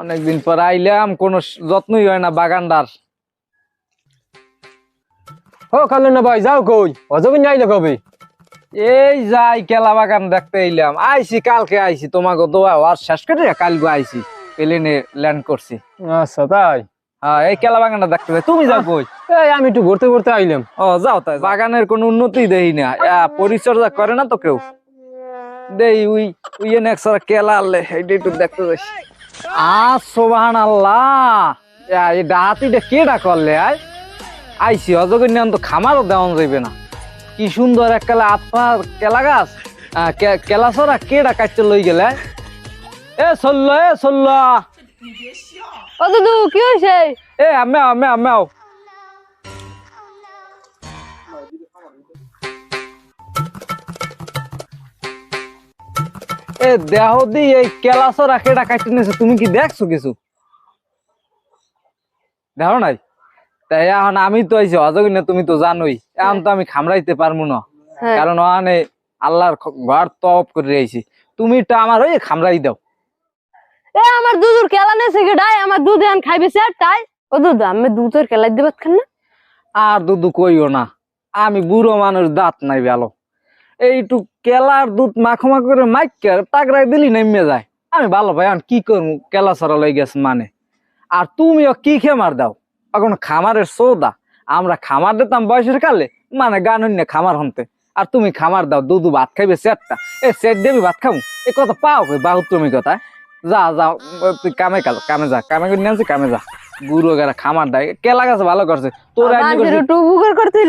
অনেকদিন পর আইলাম কোনো যত্নই হয় না বাগানদার। ও কালো না ভাই যাও কই? অজমিন আইলে কবে? এই যাই কেলা বাগান দেখতে এলাম আইছি কালকে আইছি তোমাকে দোয়া। আর শেষ করে কালকে আইছি প্লেনে ল্যান্ড করছি। আচ্ছা তাই? হ্যাঁ এই কেলা বাগানটা দেখতে পাই তুমি যাও কই? এই আমি একটু ঘুরতে ঘুরতে আইলাম। ও যাও তাই বাগানের কোনো উন্নতি দেই না। পরিচর্যা করে না তো কেউ? দেই উই উই এনে একসারা কেলা আনলে এইটা একটু দেখতে যাই আ সোবাহান আল্লাহ এই ডাহাতিটা কেডা করলে আয় আইসি অজগর নিয়ন তো খামারও দেওয়ান যাইবে না। কি সুন্দর এক কেলা আত্মার কেলা গাছ আ, কে- কেলা সরা কেডা কাটতে লই গেলে এ চলল এ চলল ও দুদু কি হয়েছে এ আমি আমি আমি এ দেহ দি এই কেলাসর রাখেটা কাটতে নিয়েছে তুমি কি দেখছ কিছু? দেখো নাই? তাই এখন আমি তো আইছি অজগিন তুমি তো জানোই। এখন তো আমি খামড়াইতে পারব না। হ্যাঁ। কারণ ওখানে আল্লাহর ঘর তপ করে রয়েছি তুমি তো আমার ওই খামড়াই দাও। এ আমার দুধুর কেলা নেছে গেডাই আমার দুধ এখন খাইবে স্যার তাই? ও দুধ আমি দুধের কেলাই দিবাত খান না? আর দুধ কইও না। আমি বুড়ো মানুষ দাঁত নাই ভালো। এইটু কেলার দুধ মাখো মাখো করে মাইকে তাগড়াই দিলি নেমে যায়। আমি ভালো ভাই এখন কি করব? কেলা সরা লই গেছে মানে। আর তুমিও কি খেমার দাও? এখন খামারের সৌদা। আমরা খামার দিতাম বয়সের কালে মানে গান হইনে খামার হনতে। আর তুমি খামার দাও দুধ ভাত খাইবে সেটটা। এ সেট দেবি ভাত খাব এ কথা পাও বাহু তুমি কথা যা যা তুই কামে কাল কামে যা কামে করে নিয়ে কামে যা। গুরু খামার দেয়। কেলা গাছে ভালো করছে। তোর করতে